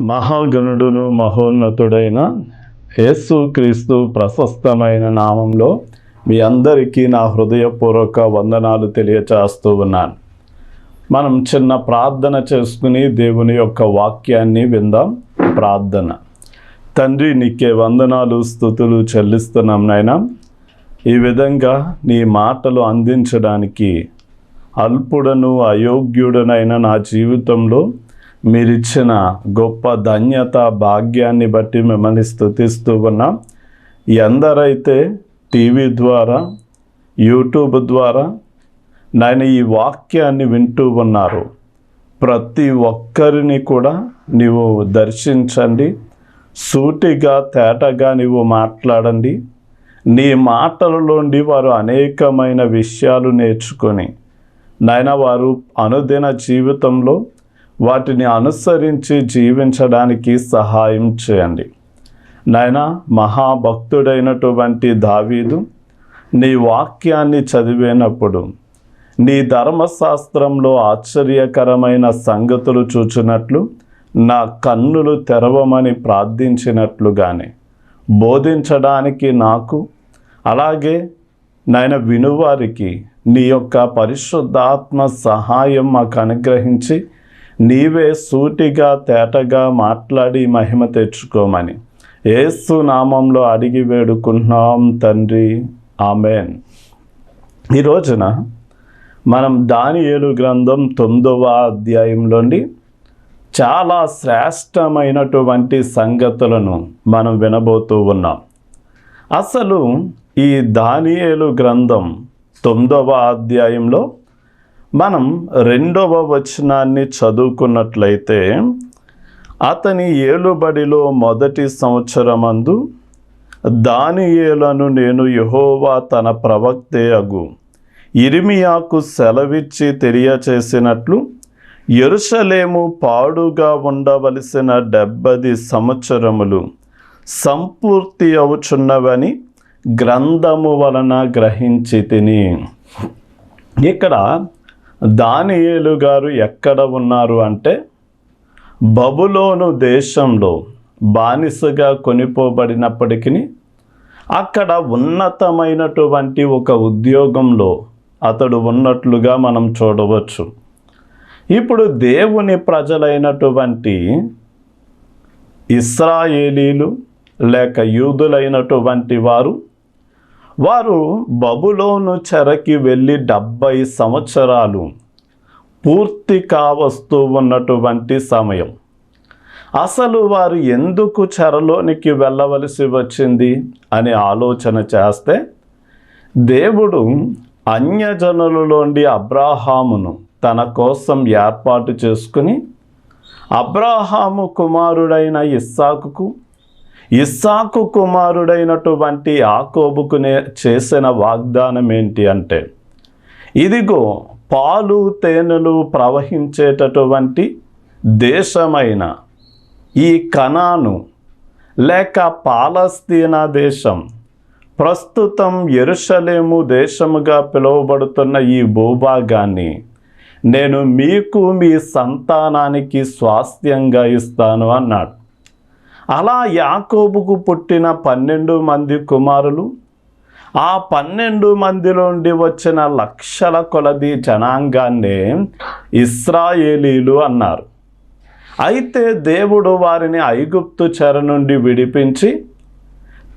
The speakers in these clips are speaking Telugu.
మహాగణుడును మహోన్నతుడైన యేసు క్రీస్తు ప్రశస్తమైన నామంలో మీ అందరికీ నా హృదయపూర్వక వందనాలు తెలియచేస్తూ ఉన్నాను. మనం చిన్న ప్రార్థన చేసుకుని దేవుని యొక్క వాక్యాన్ని విందాం. ప్రార్థన. తండ్రి నీకే వందనాలు స్థుతులు చెల్లిస్తున్నాం నాయనా. ఈ విధంగా నీ మాటలు అందించడానికి అల్పుడను అయోగ్యుడనైన నా జీవితంలో మీరిచ్చిన గొప్ప ధన్యత భాగ్యాన్ని బట్టి మిమ్మల్ని స్థుతిస్తూ ఉన్నాం. ఎందరైతే టీవీ ద్వారా యూట్యూబ్ ద్వారా నేను ఈ వాక్యాన్ని వింటూ ఉన్నారు. ప్రతి ఒక్కరిని కూడా నీవు దర్శించండి. సూటిగా తేటగా నీవు మాట్లాడండి. నీ మాటలలోండి వారు అనేకమైన విషయాలు నేర్చుకొని నాయన వారు అనుదిన జీవితంలో వాటిని అనుసరించి జీవించడానికి సహాయం చేయండి. నాయన మహాభక్తుడైనటువంటి దావీదు నీ వాక్యాన్ని చదివినప్పుడు నీ ధర్మశాస్త్రంలో ఆశ్చర్యకరమైన సంగతులు చూచినట్లు నా కన్నులు తెరవమని ప్రార్థించినట్లుగానే బోధించడానికి నాకు అలాగే నాయన వినువారికి నీ యొక్క పరిశుద్ధాత్మ సహాయం మాకు అనుగ్రహించి నీవే సూటిగా తేటగా మాట్లాడి మహిమ తెచ్చుకోమని. ఏసు నామంలో అడిగి వేడుకుంటున్నాం తండ్రి. ఆమెన్. ఈ రోజున మనం దానియేలు గ్రంథం తొమ్మిదవ అధ్యాయంలోని చాలా శ్రేష్టమైనటువంటి సంగతులను మనం వినబోతూ ఉన్నాం. అసలు ఈ దానియేలు గ్రంథం తొమ్మిదవ అధ్యాయంలో మనం రెండవ వచనాన్ని చదువుకున్నట్లయితే అతని ఏలుబడిలో మొదటి సంవత్సరమందు దానియేలను నేను యహోవా తన ప్రవక్తే అగు. ఇరిమియాకు సెలవిచ్చి తెలియచేసినట్లు ఎరుషలేము పాడుగా ఉండవలసిన డెబ్బది సంవత్సరములు సంపూర్తి అవుచున్నవని గ్రంథము వలన గ్రహించి తిని. ఇక్కడ దానియేలు గారు ఎక్కడ ఉన్నారు అంటే బబులోను దేశంలో బానిసగా కొనిపోబడినప్పటికీ అక్కడ ఉన్నతమైనటువంటి ఒక ఉద్యోగంలో అతడు ఉన్నట్లుగా మనం చూడవచ్చు. ఇప్పుడు దేవుని ప్రజలైనటువంటి ఇస్రాయేలీలు లేక యూదులైనటువంటి వారు వారు బబులోను చెరకి వెళ్ళి డెబ్బై సంవత్సరాలు పూర్తి కావస్తూ ఉన్నటువంటి సమయం. అసలు వారు ఎందుకు చెరలోనికి వెళ్ళవలసి వచ్చింది అని ఆలోచన చేస్తే దేవుడు అన్యజనులలోండి అబ్రాహామును తన కోసం ఏర్పాటు చేసుకుని అబ్రాహాము కుమారుడైన ఇస్సాకుకు ఇస్సాకు కుమారుడైనటువంటి ఆకోబుకునే చేసిన వాగ్దానం ఏంటి అంటే ఇదిగో పాలు తేనెలు ప్రవహించేటటువంటి దేశమైన ఈ కణాను లేక పాలస్తీనా దేశం ప్రస్తుతం ఎరుషలేము దేశముగా పిలువబడుతున్న ఈ భూభాగాన్ని నేను మీకు మీ సంతానానికి స్వాస్థ్యంగా ఇస్తాను అన్నాడు. అలా యాకోబుకు పుట్టిన పన్నెండు మంది కుమారులు ఆ పన్నెండు మందిలోండి వచ్చిన లక్షల కొలది జనాంగాన్నే ఇస్రాయేలీలు అన్నారు. అయితే దేవుడు వారిని ఐగుప్తు చెర నుండి విడిపించి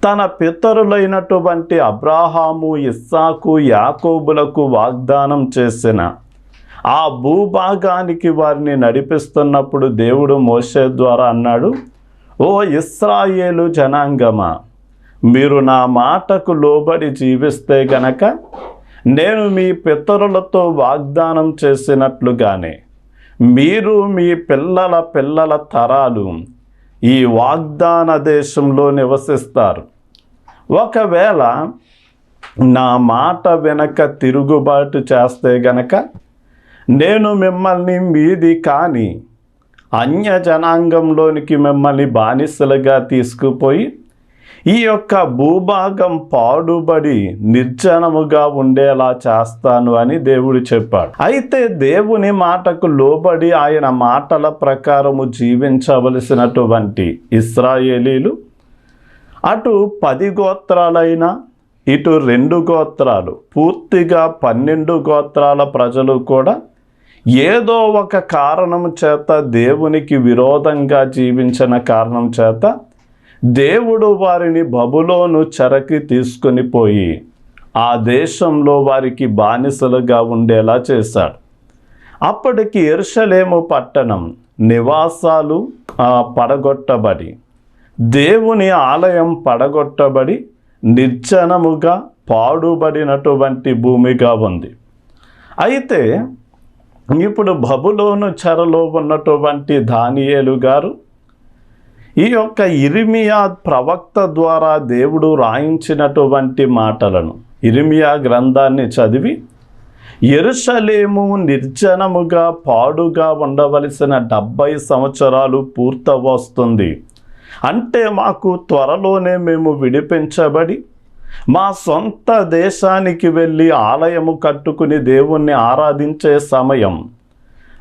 తన పితరులైనటువంటి అబ్రాహాము ఇస్సాకు యాకోబులకు వాగ్దానం చేసిన ఆ భూభాగానికి వారిని నడిపిస్తున్నప్పుడు దేవుడు మోసే ద్వారా అన్నాడు ఓ ఇస్రాయేలు జనాంగమా మీరు నా మాటకు లోబడి జీవిస్తే గనక నేను మీ పితరులతో వాగ్దానం చేసినట్లుగానే మీరు మీ పిల్లల పిల్లల తరాలు ఈ వాగ్దాన దేశంలో నివసిస్తారు. ఒకవేళ నా మాట వెనక తిరుగుబాటు చేస్తే గనక నేను మిమ్మల్ని మీది కానీ అన్య జనాంగంలోనికి మిమ్మల్ని బానిసలుగా తీసుకుపోయి ఈ యొక్క భూభాగం పాడుబడి నిర్జనముగా ఉండేలా చేస్తాను అని దేవుడు చెప్పాడు. అయితే దేవుని మాటకు లోబడి ఆయన మాటల ప్రకారము జీవించవలసినటువంటి ఇస్రాయేలీలు అటు పది గోత్రాలైన ఇటు రెండు గోత్రాలు పూర్తిగా పన్నెండు గోత్రాల ప్రజలు కూడా ఏదో ఒక కారణం చేత దేవునికి విరోధంగా జీవించిన కారణం చేత దేవుడు వారిని బబులోను చెరకి తీసుకొని పోయి ఆ దేశంలో వారికి బానిసలుగా ఉండేలా చేశాడు. అప్పటికి ఎర్షలేము పట్టణం నివాసాలు పడగొట్టబడి దేవుని ఆలయం పడగొట్టబడి నిర్జనముగా పాడుబడినటువంటి భూమిగా ఉంది. అయితే ఇప్పుడు బబులోను చెరలో ఉన్నటువంటి దానియేలు గారు ఈ యొక్క ఇరిమియా ప్రవక్త ద్వారా దేవుడు రాయించినటువంటి మాటలను ఇరిమియా గ్రంథాన్ని చదివి ఎరుషలేము నిర్జనముగా పాడుగా ఉండవలసిన డెబ్బై సంవత్సరాలు పూర్తవస్తుంది. అంటే మాకు త్వరలోనే మేము విడిపించబడి మా సొంత దేశానికి వెళ్ళి ఆలయము కట్టుకుని దేవుణ్ణి ఆరాధించే సమయం.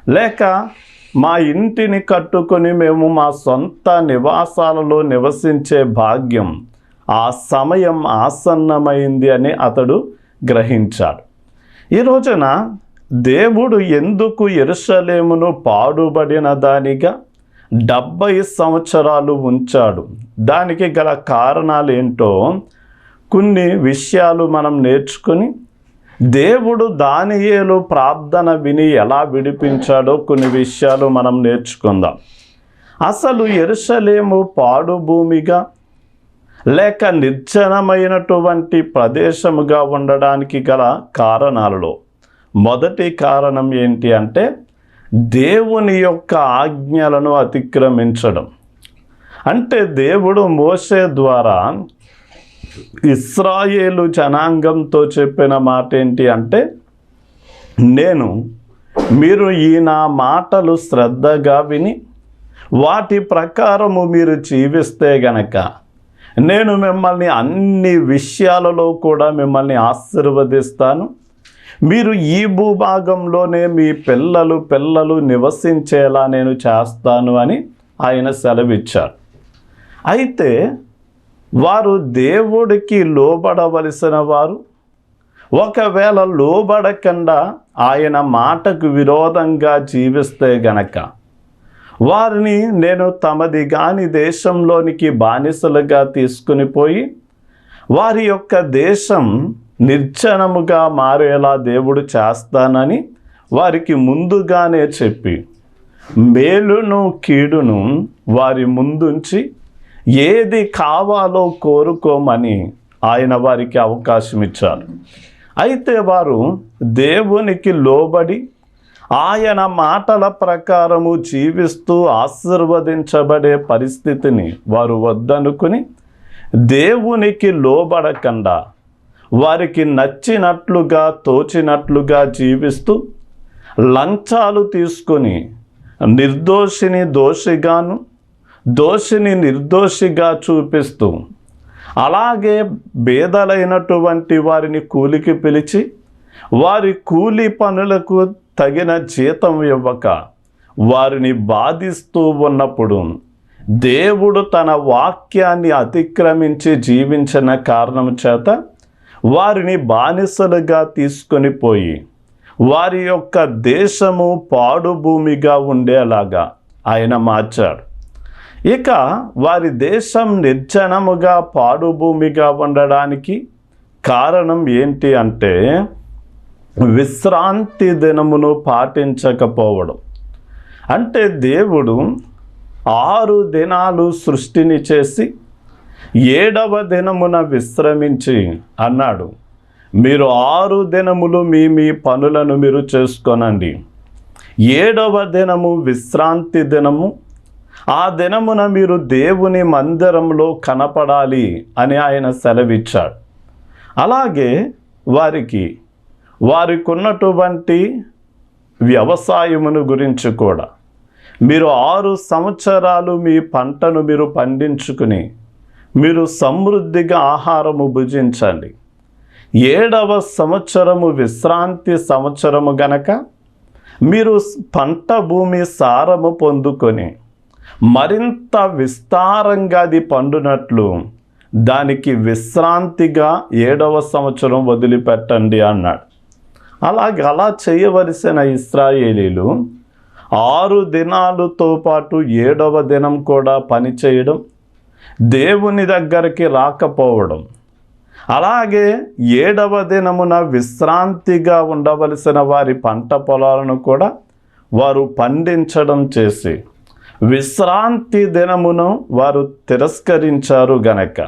లేక మా ఇంటిని కట్టుకొని మేము మా సొంత నివాసాలలో నివసించే భాగ్యం ఆ సమయం ఆసన్నమైంది అని అతడు గ్రహించాడు. ఈ రోజున దేవుడు ఎందుకు ఎరుషలేమును పాడుబడిన దానిగా డెబ్బై సంవత్సరాలు ఉంచాడు. దానికి గల కారణాలు ఏంటో కొన్ని విషయాలు మనం నేర్చుకుని దేవుడు దానియేలు ప్రార్థన విని ఎలా విడిపించాడో కొన్ని విషయాలు మనం నేర్చుకుందాం. అసలు ఎరుసలేము పాడు భూమిగా లేక నిర్జనమైనటువంటి ప్రదేశముగా ఉండడానికి గల కారణాలలో మొదటి కారణం ఏంటి అంటే దేవుని యొక్క ఆజ్ఞలను అతిక్రమించడం. అంటే దేవుడు మోసే ద్వారా ఇస్రాయేలు జనాంగంతో చెప్పిన మాట ఏంటి అంటే నేను మీరు ఈ నా మాటలు శ్రద్ధగా విని వాటి ప్రకారము మీరు జీవిస్తే గనక నేను మిమ్మల్ని అన్ని విషయాలలో కూడా మిమ్మల్ని ఆశీర్వదిస్తాను. మీరు ఈ భూభాగంలోనే మీ పిల్లలు పిల్లలు నివసించేలా నేను చేస్తాను అని ఆయన సెలవిచ్చారు. అయితే వారు దేవుడికి లోబడవలసిన వారు. ఒకవేళ లోబడకుండా ఆయన మాటకు విరోధంగా జీవిస్తే గనక వారిని నేను తమది గాని దేశంలోనికి బానిసలుగా తీసుకుని పోయి వారి యొక్క దేశం నిర్జనముగా మారేలా దేవుడు చేస్తానని వారికి ముందుగానే చెప్పి మేలును కీడును వారి ముందుంచి ఏది కావాలో కోరుకోమని ఆయన వారికి అవకాశం ఇచ్చారు. అయితే వారు దేవునికి లోబడి ఆయన మాటల ప్రకారము జీవిస్తూ ఆశీర్వదించబడే పరిస్థితిని వారు వద్దనుకుని దేవునికి లోబడకుండా వారికి నచ్చినట్లుగా తోచినట్లుగా జీవిస్తూ లంచాలు తీసుకొని నిర్దోషిని దోషిగాను దోషిని నిర్దోషిగా చూపిస్తూ అలాగే బేదలైనటువంటి వారిని కూలికి పిలిచి వారి కూలి పనులకు తగిన జీతం ఇవ్వక వారిని బాధిస్తూ ఉన్నప్పుడు దేవుడు తన వాక్యాన్ని అతిక్రమించి జీవించిన కారణం చేత వారిని బానిసలుగా తీసుకొని పోయి వారి యొక్క దేశము పాడు భూమిగా ఉండేలాగా ఆయన మార్చాడు. ఇక వారి దేశం నిర్జనముగా పాడుభూమిగా ఉండడానికి కారణం ఏంటి అంటే విశ్రాంతి దినమును పాటించకపోవడం. అంటే దేవుడు ఆరు దినాలు సృష్టిని చేసి ఏడవ దినమున విశ్రమించి అన్నాడు. మీరు ఆరు దినములు మీ మీ పనులను మీరు చేసుకోనండి. ఏడవ దినము విశ్రాంతి దినము ఆ దినమున మీరు దేవుని మందిరంలో కనపడాలి అని ఆయన సెలవిచ్చాడు. అలాగే వారికి వారికి ఉన్నటువంటి వ్యవసాయమును గురించి కూడా. మీరు ఆరు సంవత్సరాలు మీ పంటను మీరు పండించుకుని మీరు సమృద్ధిగా ఆహారము భుజించండి. ఏడవ సంవత్సరము విశ్రాంతి సంవత్సరము గనక మీరు పంట భూమి సారము పొందుకొని మరింత విస్తారంగా అది పండునట్లు. దానికి విశ్రాంతిగా ఏడవ సంవత్సరం వదిలిపెట్టండి అన్నాడు. అలాగే అలా చేయవలసిన ఇస్రాయేలీలు ఆరు దినాలతో పాటు ఏడవ దినం కూడా పని చేయడం దేవుని దగ్గరికి రాకపోవడం అలాగే ఏడవ దినమున విశ్రాంతిగా ఉండవలసిన వారి పంట పొలాలను కూడా వారు పండించడం చేసి విశ్రాంతి దినమును వారు తిరస్కరించారు గనక.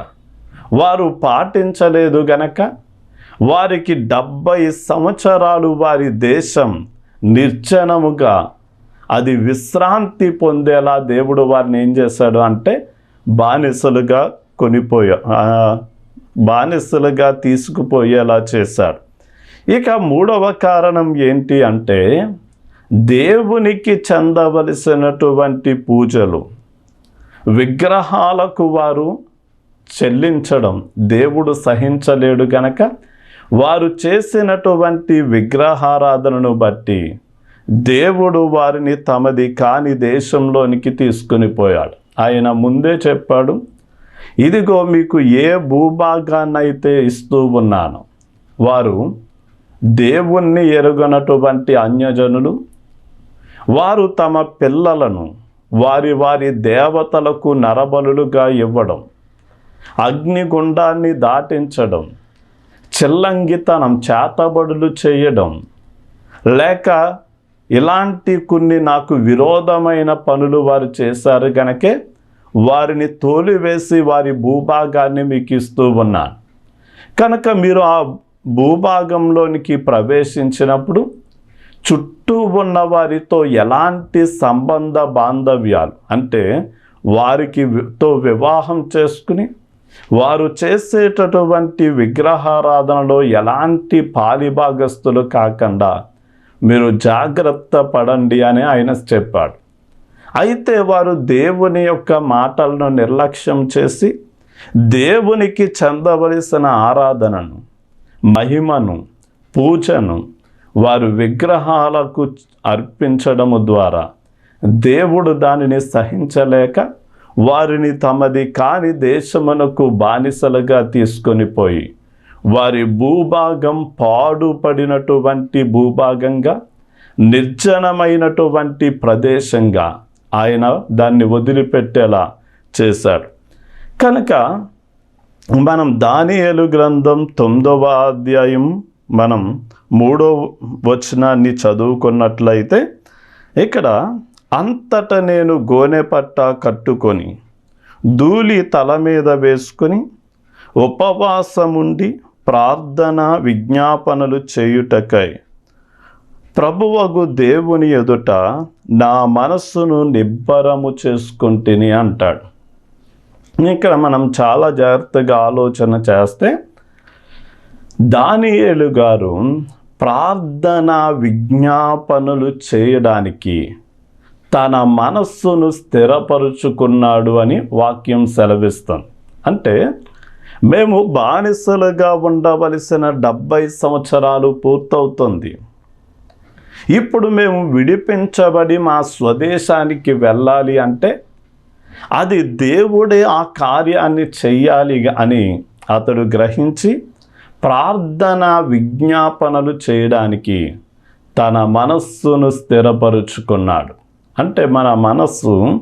వారు పాటించలేదు గనక. వారికి డెబ్బై సంవత్సరాలు వారి దేశం నిర్జనముగా. అది విశ్రాంతి పొందేలా దేవుడు వారిని ఏం చేశాడు అంటే బానిసలుగా కొనిపోయా బానిసలుగా తీసుకుపోయేలా చేశాడు. ఇక మూడవ కారణం ఏంటి అంటే దేవునికి చెందవలసినటువంటి పూజలు విగ్రహాలకు వారు చెల్లించడం దేవుడు సహించలేడు గనక వారు చేసినటువంటి విగ్రహారాధనను బట్టి దేవుడు వారిని తమది కాని దేశంలోనికి తీసుకుని పోయాడు. ఆయన ముందే చెప్పాడు ఇదిగో మీకు ఏ భూభాగాన్నైతే ఇస్తూ ఉన్నాను వారు దేవుణ్ణి ఎరుగనటువంటి అన్యజనులు వారు తమ పిల్లలను వారి వారి దేవతలకు నరబలులుగా ఇవ్వడం అగ్నిగుండాన్ని దాటించడం చిల్లంగితనం చేతబడులు చేయడం లేక ఇలాంటి కొన్ని నాకు విరోధమైన పనులు వారు చేశారు గనకే వారిని తోలివేసి వారి భూభాగాన్ని మీకు ఇస్తూ ఉన్నాను. కనుక మీరు ఆ భూభాగంలోనికి ప్రవేశించినప్పుడు చుట్టూ ఉన్న వారితో ఎలాంటి సంబంధ బాంధవ్యాలు? అంటే వారికి తో వివాహం చేసుకుని వారు చేసేటటువంటి విగ్రహారాధనలో ఎలాంటి పాలిభాగస్తులు కాకుండా మీరు జాగ్రత్త పడండి అని ఆయన చెప్పాడు. అయితే వారు దేవుని యొక్క మాటలను నిర్లక్ష్యం చేసి దేవునికి చెందవలసిన ఆరాధనను మహిమను పూజను వారు విగ్రహాలకు అర్పించడము ద్వారా దేవుడు దానిని సహించలేక వారిని తమది కాని దేశమునకు బానిసలుగా తీసుకొని పోయి వారి భూభాగం పాడుపడినటువంటి భూభాగంగా నిర్జనమైనటువంటి ప్రదేశంగా ఆయన దాన్ని వదిలిపెట్టేలా చేశాడు. కనుక మనం దానియేలు గ్రంథం తొమ్మిదవ అధ్యాయం మనం మూడో వచనాన్ని చదువుకున్నట్లయితే ఇక్కడ అంతట నేను గోనె పట్ట కట్టుకొని ధూళి తల మీద వేసుకొని ఉపవాసముండి ప్రార్థన విజ్ఞాపనలు చేయుటకై ప్రభువగు దేవుని ఎదుట నా మనస్సును నిబ్బరము చేసుకుంటుని అంటాడు. ఇక్కడ మనం చాలా జాగ్రత్తగా ఆలోచన చేస్తే దానియేలు గారు ప్రార్థన విజ్ఞాపనలు చేయడానికి తన మనస్సును స్థిరపరుచుకున్నాడు అని వాక్యం సెలవిస్తుంది. అంటే మేము బానిసలుగా ఉండవలసిన డెబ్బై సంవత్సరాలు పూర్తవుతుంది. ఇప్పుడు మేము విడిపించబడి మా స్వదేశానికి వెళ్ళాలి అంటే అది దేవుడే ఆ కార్యాన్ని చెయ్యాలి అని అతడు గ్రహించి ప్రార్థన విజ్ఞాపనలు చేయడానికి తన మనస్సును స్థిరపరుచుకున్నాడు. అంటే మన మనస్సు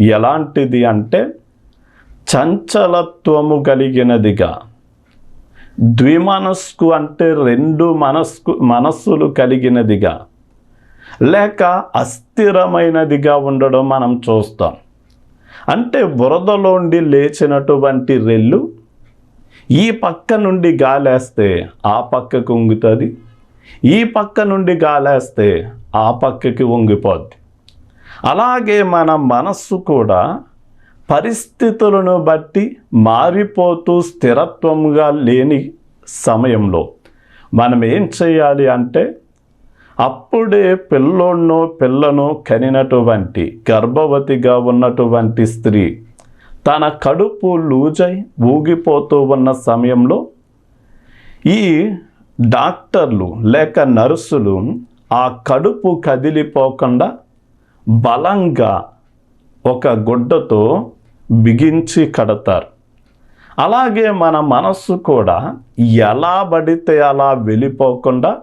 ఎలాంటిది అంటే చంచలత్వము కలిగినదిగా. ద్విమనస్కు అంటే రెండు మనస్కు మనస్సులు కలిగినదిగా. లేక అస్థిరమైనదిగా ఉండడం మనం చూస్తాం. అంటే బురదలోండి లేచినటువంటి రెల్లు ఈ పక్క నుండి గాలేస్తే ఆ పక్కకు వంగుతుంది ఈ పక్క నుండి గాలేస్తే ఆ పక్కకి వంగిపోద్ది అలాగే మన మనస్సు కూడా పరిస్థితులను బట్టి మారిపోతూ స్థిరత్వంగా లేని సమయంలో మనం ఏం చేయాలి అంటే అప్పుడే పిల్లోన్నో పిల్లను కనినటువంటి గర్భవతిగా ఉన్నటువంటి స్త్రీ తన కడుపు లూజై ఊగిపోతూ ఉన్న సమయంలో ఈ డాక్టర్లు లేక నర్సులు ఆ కడుపు కదిలిపోకుండా బలంగా ఒక గుడ్డతో బిగించి కడతారు. అలాగే మన మనస్సు కూడా ఎలా పడితే అలా వెళ్ళిపోకుండా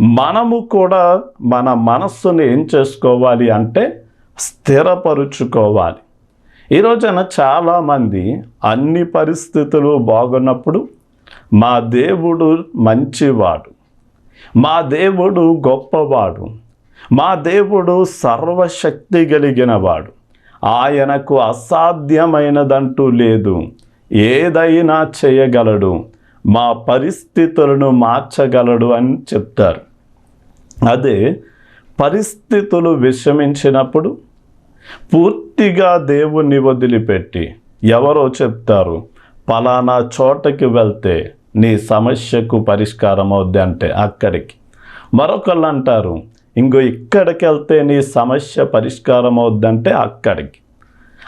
మనము కూడా మన మనస్సును ఏం చేసుకోవాలి అంటే స్థిరపరుచుకోవాలి. ఈ రోజున చాలామంది అన్ని పరిస్థితులు బాగున్నప్పుడు మా దేవుడు మంచివాడు మా దేవుడు గొప్పవాడు మా దేవుడు సర్వశక్తి కలిగిన వాడు ఆయనకు అసాధ్యమైనదంటూ లేదు. ఏదైనా చేయగలడు మా పరిస్థితులను మార్చగలడు అని చెప్తారు. అదే పరిస్థితులు విషమించినప్పుడు పూర్తిగా దేవుణ్ణి వదిలిపెట్టి ఎవరో చెప్తారు పలానా చోటకి వెళ్తే నీ సమస్యకు పరిష్కారం అవుద్ది అంటే అక్కడికి. మరొకళ్ళు అంటారు ఇంకో ఇక్కడికి వెళ్తే నీ సమస్య పరిష్కారం అవుద్దంటే అక్కడికి.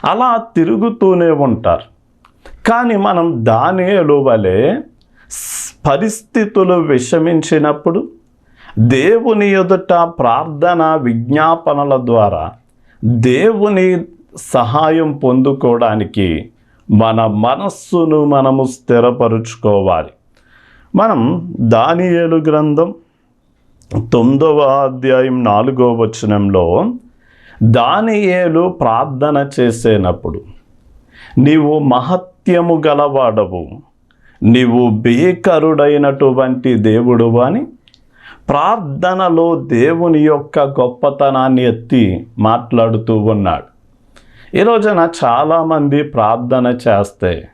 అలా తిరుగుతూనే ఉంటారు. కానీ మనం దాని వలె పరిస్థితులు విషమించినప్పుడు దేవుని ఎదుట ప్రార్థన విజ్ఞాపనల ద్వారా దేవుని సహాయం పొందుకోవడానికి మన మనస్సును మనము స్థిరపరుచుకోవాలి. మనం దానియేలు గ్రంథం తొమ్మిదవ అధ్యాయం నాలుగవ వచనంలో దానియేలు ప్రార్థన చేసేటప్పుడు నీవు మహత్యము గలవాడవు నీవు భీకరుడైనటువంటి దేవుడు అని ప్రార్థనలో దేవుని యొక్క గొప్పతనాన్ని ఎత్తి మాట్లాడుతూ ఉన్నాడు. ఈ రోజున చాలామంది ప్రార్థన చేస్తే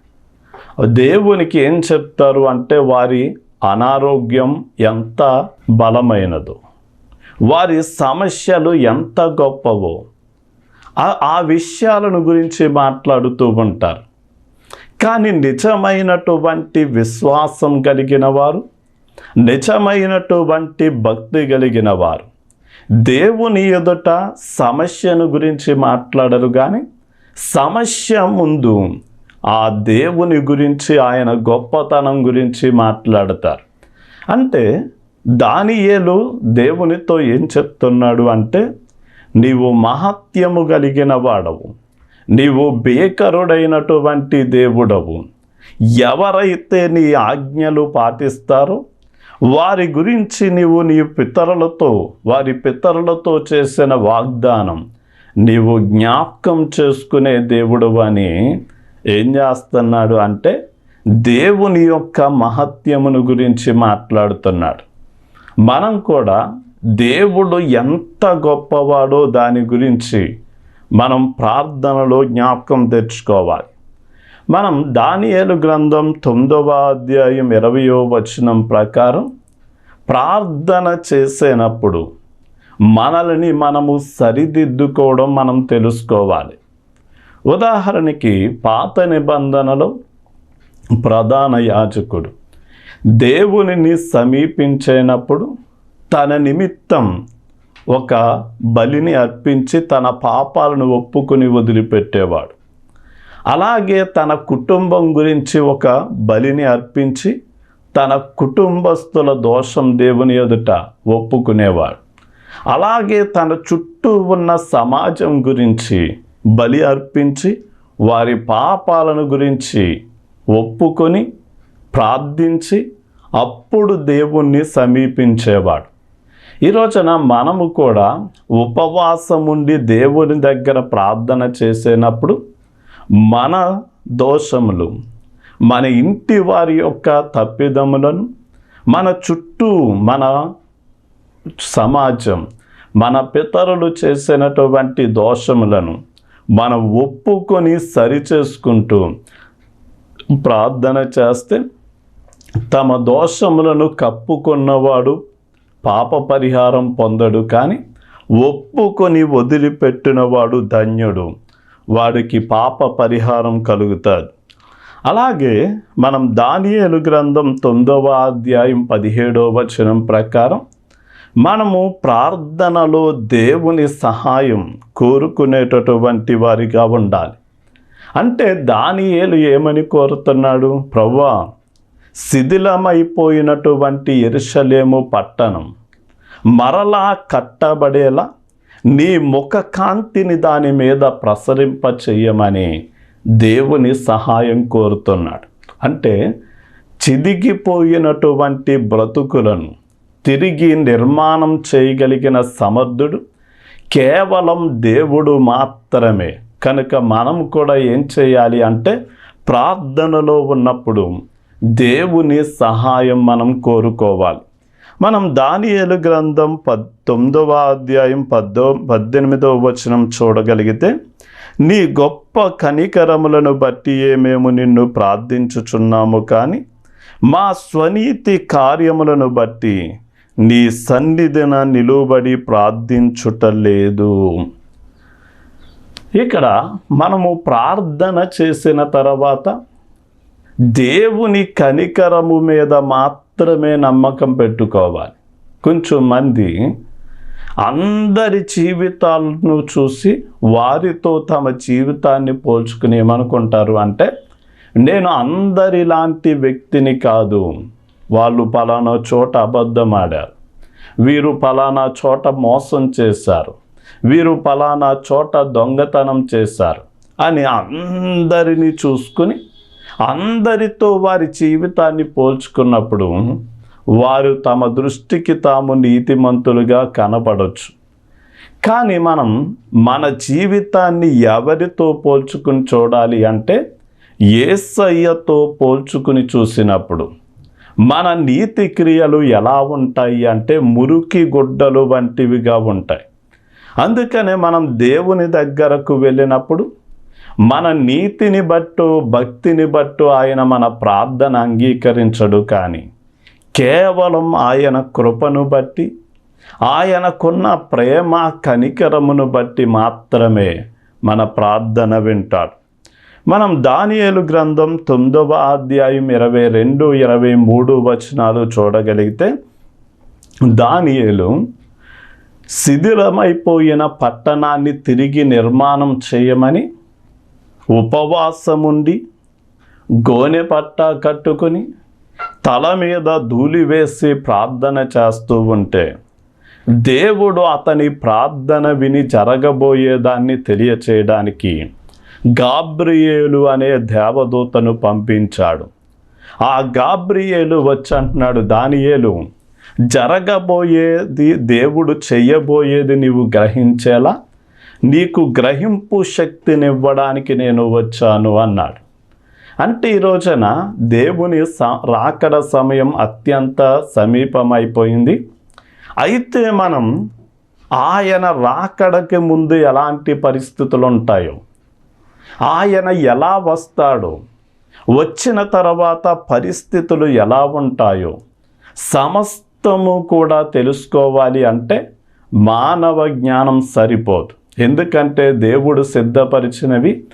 దేవునికి ఏం చెప్తారు అంటే వారి అనారోగ్యం ఎంత బలమైనదో వారి సమస్యలు ఎంత గొప్పవో ఆ- విషయాలను గురించి మాట్లాడుతూ ఉంటారు. కానీ నిజమైనటువంటి విశ్వాసం కలిగిన వారు నిజమైనటువంటి భక్తి కలిగిన వారు. దేవుని ఎదుట సమస్యను గురించి మాట్లాడరు కానీ సమస్య ముందు ఆ దేవుని గురించి ఆయన గొప్పతనం గురించి మాట్లాడతారు. అంటే దానియేలు దేవునితో ఏం చెప్తున్నాడు అంటే నీవు మహత్యము కలిగిన వాడవు. నీవు బేకరుడైనటువంటి దేవుడవు. ఎవరైతే నీ ఆజ్ఞలు పాటిస్తారో వారి గురించి నీవు నీ పితరులతో వారి పితరులతో చేసిన వాగ్దానం నీవు జ్ఞాపకం చేసుకునే దేవుడు అని ఏం చేస్తున్నాడు అంటే దేవుని యొక్క మహత్యమును గురించి మాట్లాడుతున్నాడు. మనం కూడా దేవుడు ఎంత గొప్పవాడో దాని గురించి మనం ప్రార్థనలో జ్ఞాపకం తెచ్చుకోవాలి. మనం దానియేలు గ్రంథం తొమ్మిదవ అధ్యాయం ఇరవయో వచనం ప్రకారం ప్రార్థన చేసేనప్పుడు మనల్ని మనము సరిదిద్దుకోవడం మనం తెలుసుకోవాలి. ఉదాహరణకి పాత నిబంధనలో ప్రధాన యాజకుడు దేవునిని సమీపించేటప్పుడు తన నిమిత్తం ఒక బలిని అర్పించి తన పాపాలను ఒప్పుకొని వదిలిపెట్టేవాడు. అలాగే తన కుటుంబం గురించి ఒక బలిని అర్పించి తన కుటుంబస్తుల దోషం దేవుని ఎదుట ఒప్పుకునేవాడు. అలాగే తన చుట్టూ ఉన్న సమాజం గురించి బలి అర్పించి వారి పాపాలను గురించి ఒప్పుకొని ప్రార్థించి అప్పుడు దేవుణ్ణి సమీపించేవాడు. ఈ రోజున మనము కూడా ఉపవాసం ఉండి దేవుని దగ్గర ప్రార్థన చేసేటప్పుడు మన దోషములు మన ఇంటి వారి యొక్క తప్పిదములను మన చుట్టూ మన సమాజం మన పితరులు చేసినటువంటి దోషములను మనం ఒప్పుకొని సరిచేసుకుంటూ ప్రార్థన చేస్తే తమ దోషములను కప్పుకున్నవాడు పాప పరిహారం పొందడు కానీ ఒప్పుకొని వదిలిపెట్టినవాడు ధన్యుడు. వాడికి పాప పరిహారం కలుగుతాడు. అలాగే మనం దానియేలు గ్రంథం తొమ్మిదవ అధ్యాయం పదిహేడవ వచనం ప్రకారం మనము ప్రార్థనలో దేవుని సహాయం కోరుకునేటటువంటి వారిగా ఉండాలి. అంటే దానియేలు ఏమని కోరుతున్నాడు? ప్రవ్వా శిథిలమైపోయినటువంటి ఎరుషలేము పట్టణం మరలా కట్టబడేలా నీ ముఖ కాంతిని దాని మీద ప్రసరింప చెయ్యమని దేవుని సహాయం కోరుతున్నాడు. అంటే చిదిగిపోయినటువంటి బ్రతుకులను తిరిగి నిర్మాణం చేయగలిగిన సమర్థుడు కేవలం దేవుడు మాత్రమే. కనుక మనం కూడా ఏం చేయాలి అంటే ప్రార్థనలో ఉన్నప్పుడు దేవుని సహాయం మనం కోరుకోవాలి. మనం దానియేలు గ్రంథం పంతొమ్మిదవ అధ్యాయం పద్దో పద్దెనిమిదవ వచనం చూడగలిగితే నీ గొప్ప కనికరములను బట్టి మేము నిన్ను ప్రార్థించుచున్నాము కానీ మా స్వనీతి కార్యములను బట్టి నీ సన్నిధిన నిలువబడి ప్రార్థించుటలేదు ఇక్కడ మనము ప్రార్థన చేసిన తర్వాత దేవుని కనికరము మీద మాత్రం మాత్రమే నమ్మకం పెట్టుకోవాలి. కొంచెం మంది అందరి జీవితాలను చూసి వారితో తమ జీవితాన్ని పోల్చుకుని ఏమనుకుంటారు అంటే నేను అందరిలాంటి వ్యక్తిని కాదు. వాళ్ళు పలానా చోట అబద్ధం ఆడారు. వీరు పలానా చోట మోసం చేశారు. వీరు పలానా చోట దొంగతనం చేశారు అని అందరినీ చూసుకుని అందరితో వారి జీవితాన్ని పోల్చుకున్నప్పుడు వారు తమ దృష్టికి తాము నీతిమంతులుగా కనబడవచ్చు కానీ మనం మన జీవితాన్ని ఎవరితో పోల్చుకుని చూడాలి అంటే ఏసయ్యతో పోల్చుకుని చూసినప్పుడు మన నీతి క్రియలు ఎలా ఉంటాయి అంటే మురికి గుడ్డలు వంటివిగా ఉంటాయి. అందుకనే మనం దేవుని దగ్గరకు వెళ్ళినప్పుడు మన నీతిని బట్టు భక్తిని బట్టు ఆయన మన ప్రార్థన అంగీకరించడు కానీ కేవలం ఆయన కృపను బట్టి ఆయనకున్న ప్రేమ కనికరమును బట్టి మాత్రమే మన ప్రార్థన వింటాడు. మనం దానియేలు గ్రంథం తొమ్మిదవ అధ్యాయం ఇరవై రెండు ఇరవై మూడు వచనాలు చూడగలిగితే దానియేలు శిథిలమైపోయిన పట్టణాన్ని తిరిగి నిర్మాణం చేయమని ఉపవాసముండి గోనె పట్ట కట్టుకుని తల మీద ధూళి వేసి ప్రార్థన చేస్తూ ఉంటే దేవుడు అతని ప్రార్థన విని జరగబోయేదాన్ని తెలియచేయడానికి గాబ్రియేలు అనే దేవదూతను పంపించాడు. ఆ గాబ్రియేలు వచ్చి అంటున్నాడు దానియేలు జరగబోయేది దేవుడు చెయ్యబోయేది నీవు గ్రహించేలా నీకు గ్రహింపు శక్తినివ్వడానికి నేను వచ్చాను అన్నాడు. అంటే ఈ రోజున దేవుని స- రాకడ సమయం అత్యంత సమీపమైపోయింది. అయితే మనం ఆయన రాకడకి ముందు ఎలాంటి పరిస్థితులు ఉంటాయో ఆయన ఎలా వస్తాడో వచ్చిన తర్వాత పరిస్థితులు ఎలా ఉంటాయో సమస్తము కూడా తెలుసుకోవాలి అంటే మానవ జ్ఞానం సరిపోదు. ఎందుకంటే దేవుడు సిద్ధపరిచినవి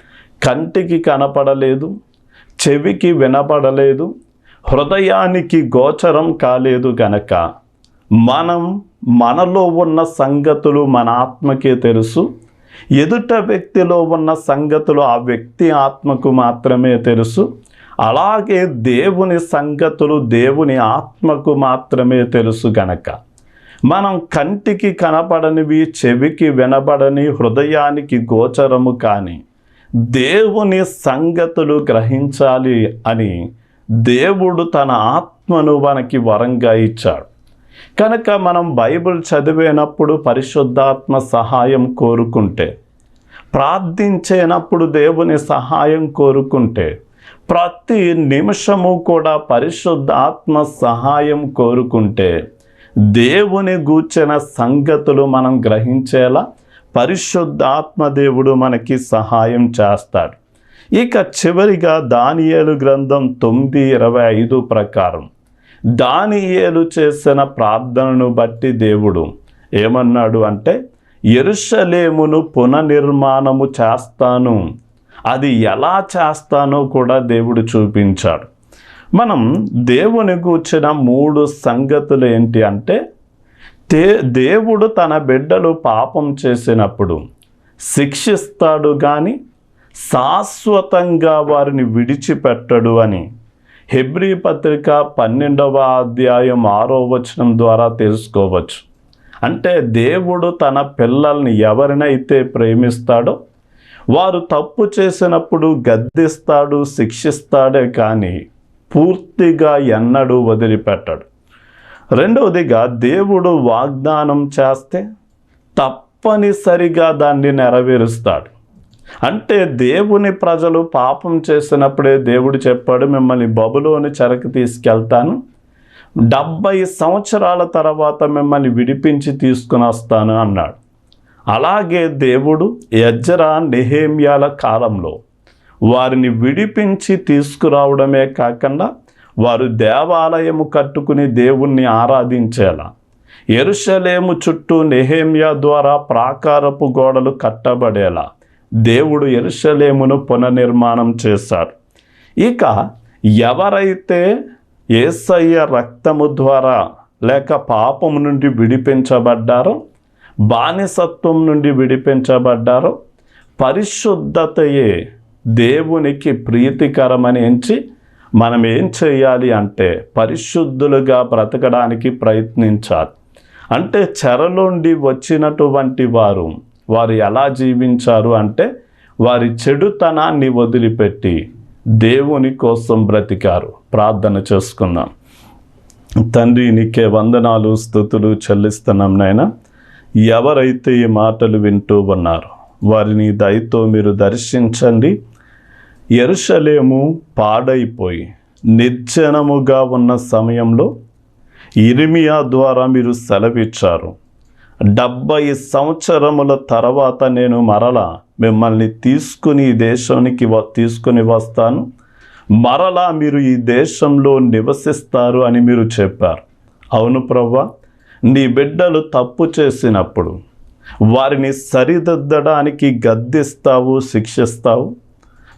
కంటికి కనపడలేదు చెవికి వినపడలేదు హృదయానికి గోచరం కాలేదు గనక. మనం మనలో ఉన్న సంగతులు మన ఆత్మకే తెలుసు. ఎదుట వ్యక్తిలో ఉన్న సంగతులు ఆ వ్యక్తి ఆత్మకు మాత్రమే తెలుసు. అలాగే దేవుని సంగతులు దేవుని ఆత్మకు మాత్రమే తెలుసు గనక. మనం కంటికి కనపడనివి చెవికి వినబడని హృదయానికి గోచరము కాని దేవుని సంగతులు గ్రహించాలి అని దేవుడు తన ఆత్మను మనకి వరంగా ఇచ్చాడు. కనుక మనం బైబిల్ చదివేనప్పుడు పరిశుద్ధాత్మ సహాయం కోరుకుంటే ప్రార్థించేనప్పుడు దేవుని సహాయం కోరుకుంటే ప్రతి నిమిషము కూడా పరిశుద్ధాత్మ సహాయం కోరుకుంటే దేవుని గూర్చిన సంగతులు మనం గ్రహించేలా పరిశుద్ధాత్మదేవుడు మనకి సహాయం చేస్తాడు. ఇక చివరిగా దానియేలు గ్రంథం తొమ్మిది ఇరవై ఐదు ప్రకారం దానియేలు చేసిన ప్రార్థనను బట్టి దేవుడు ఏమన్నాడు అంటే ఎరుషలేమును పునర్నిర్మాణము చేస్తాను. అది ఎలా చేస్తానో కూడా దేవుడు చూపించాడు. మనం దేవుని గూర్చిన మూడు సంగతులు ఏంటి అంటే దే దేవుడు తన బిడ్డలు పాపం చేసినప్పుడు శిక్షిస్తాడు కానీ శాశ్వతంగా వారిని విడిచిపెట్టడు అని హెబ్రీ పత్రిక పన్నెండవ అధ్యాయం ఆరో వచనం ద్వారా తెలుసుకోవచ్చు. అంటే దేవుడు తన పిల్లల్ని ఎవరినైతే ప్రేమిస్తాడో వారు తప్పు చేసినప్పుడు గద్దిస్తాడు శిక్షిస్తాడే కానీ పూర్తిగా ఎన్నడూ వదిలిపెట్టడు. రెండవదిగా దేవుడు వాగ్దానం చేస్తే తప్పనిసరిగా దాన్ని నెరవేరుస్తాడు. అంటే దేవుని ప్రజలు పాపం చేసినప్పుడే దేవుడు చెప్పాడు మిమ్మల్ని బబులోని చెరకు తీసుకెళ్తాను. డెబ్బై సంవత్సరాల తర్వాత మిమ్మల్ని విడిపించి తీసుకుని వస్తాను అన్నాడు. అలాగే దేవుడు యజ్జరా నెహేమ్యాల కాలంలో వారిని విడిపించి తీసుకురావడమే కాకుండా వారు దేవాలయము కట్టుకుని దేవుణ్ణి ఆరాధించేలా. ఎరుషలేము చుట్టూ నెహేమియా ద్వారా ప్రాకారపు గోడలు కట్టబడేలా. దేవుడు ఎరుషలేమును పునర్నిర్మాణం చేశారు ఇక ఎవరైతే ఏసయ్య రక్తము ద్వారా లేక పాపము నుండి విడిపించబడ్డారో బానిసత్వం నుండి విడిపించబడ్డారో పరిశుద్ధతయే దేవునికి ప్రీతికరమని ఎంచి మనం ఏం చేయాలి అంటే పరిశుద్ధులుగా బ్రతకడానికి ప్రయత్నించాలి. అంటే చెరలోండి వచ్చినటువంటి వారు వారు ఎలా జీవించారు అంటే వారి చెడుతనాన్ని వదిలిపెట్టి దేవుని కోసం బ్రతికారు. ప్రార్థన చేసుకుందాం. తండ్రి నీకే వందనాలు స్థుతులు చెల్లిస్తున్నాం నాయన. ఎవరైతే ఈ మాటలు వింటూ ఉన్నారో వారిని దయతో మీరు దర్శించండి. ఎరుషలేము పాడైపోయి నిర్జనముగా ఉన్న సమయంలో ఇరిమియా ద్వారా మీరు సెలవిచ్చారు. డెబ్బై సంవత్సరముల తర్వాత నేను మరలా మిమ్మల్ని తీసుకుని ఈ దేశానికి వ- తీసుకుని వస్తాను. మరలా మీరు ఈ దేశంలో నివసిస్తారు అని మీరు చెప్పారు. అవును ప్రవ్వా నీ బిడ్డలు తప్పు చేసినప్పుడు వారిని సరిదిద్దడానికి గద్దిస్తావు శిక్షిస్తావు.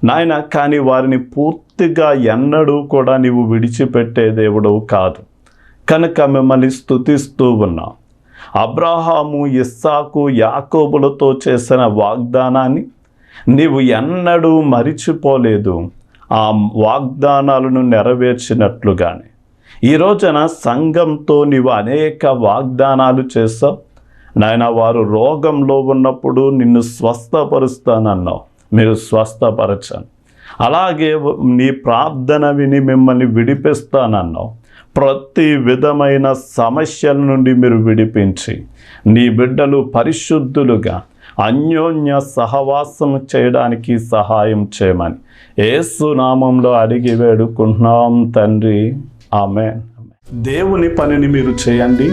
నాయన కానీ వారిని పూర్తిగా ఎన్నడూ కూడా నీవు విడిచిపెట్టే దేవుడవు కాదు. కనుక మిమ్మల్ని స్థుతిస్తూ ఉన్నాం. అబ్రహాము ఇస్సాకు యాకోబులతో చేసిన వాగ్దానాన్ని నీవు ఎన్నడూ మరిచిపోలేదు. ఆ వాగ్దానాలను నెరవేర్చినట్లుగానే. ఈ రోజున సంఘంతో నీవు అనేక వాగ్దానాలు చేస్తావు నాయన వారు రోగంలో ఉన్నప్పుడు నిన్ను స్వస్థపరుస్తానన్నావు. మీరు స్వస్థపరచండి. అలాగే నీ ప్రార్థన విని మిమ్మల్ని విడిపిస్తానన్నావు. ప్రతి విధమైన సమస్యల నుండి మీరు విడిపించి నీ బిడ్డలు పరిశుద్ధులుగా అన్యోన్య సహవాసం చేయడానికి సహాయం చేయమని ఏసు నామంలో అడిగి వేడుకుంటున్నాం తండ్రి. ఆమె దేవుని పనిని మీరు చేయండి.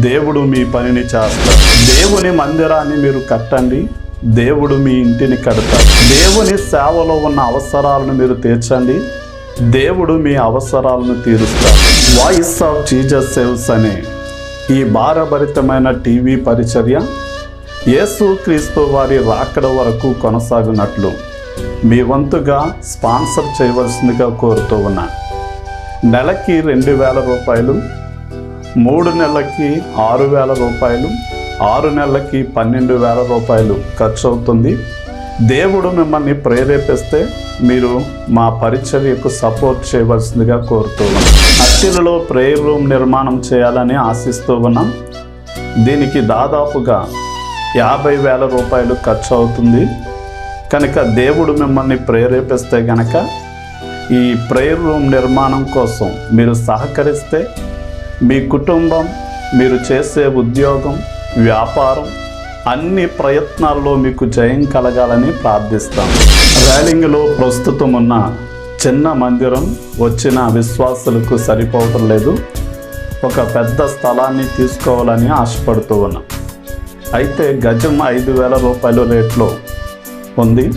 దేవుడు మీ పనిని చేస్తారు దేవుని మందిరాన్ని మీరు కట్టండి. దేవుడు మీ ఇంటిని కడతాడు. దేవుని సేవలో ఉన్న అవసరాలను మీరు తీర్చండి. దేవుడు మీ అవసరాలను తీరుస్తాడు. వాయిస్ ఆఫ్ జీజస్ సేవ్స్ అనే. ఈ భారభరితమైన టీవీ పరిచర్య యేసు క్రీస్తు వారి రాకడ వరకు కొనసాగినట్లు మీ వంతుగా స్పాన్సర్ చేయవలసిందిగా కోరుతూ ఉన్నా. నెలకి రెండు వేల రూపాయలు మూడు నెలలకి ఆరు వేల రూపాయలు ఆరు నెలలకి పన్నెండు వేల రూపాయలు ఖర్చు అవుతుంది దేవుడు మిమ్మల్ని ప్రేరేపిస్తే మీరు మా పరిచర్యకు సపోర్ట్ చేయవలసిందిగా కోరుతూ ఉన్నాం. అత్తిలలో ప్రేయర్ రూమ్ నిర్మాణం చేయాలని ఆశిస్తూ ఉన్నాం. దీనికి దాదాపుగా యాభై వేల రూపాయలు ఖర్చు అవుతుంది కనుక దేవుడు మిమ్మల్ని ప్రేరేపిస్తే గనక ఈ ప్రేయర్ రూమ్ నిర్మాణం కోసం మీరు సహకరిస్తే మీ కుటుంబం మీరు చేసే ఉద్యోగం వ్యాపారం అన్ని ప్రయత్నాల్లో మీకు జయం కలగాలని ప్రార్థిస్తాం. ర్యాలింగ్లో ప్రస్తుతం ఉన్న చిన్న మందిరం వచ్చిన విశ్వాసులకు సరిపోవటం లేదు. ఒక పెద్ద స్థలాన్ని తీసుకోవాలని ఆశపడుతూ ఉన్నాం. అయితే గజం ఐదు వేల రూపాయల రేట్లో ఉంది.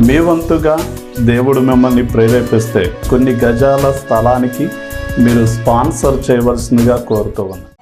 మీ వంతుగా దేవుడు మిమ్మల్ని ప్రేరేపిస్తే కొన్ని గజాల స్థలానికి మీరు స్పాన్సర్ చేయవలసిందిగా కోరుతూ ఉన్నాం.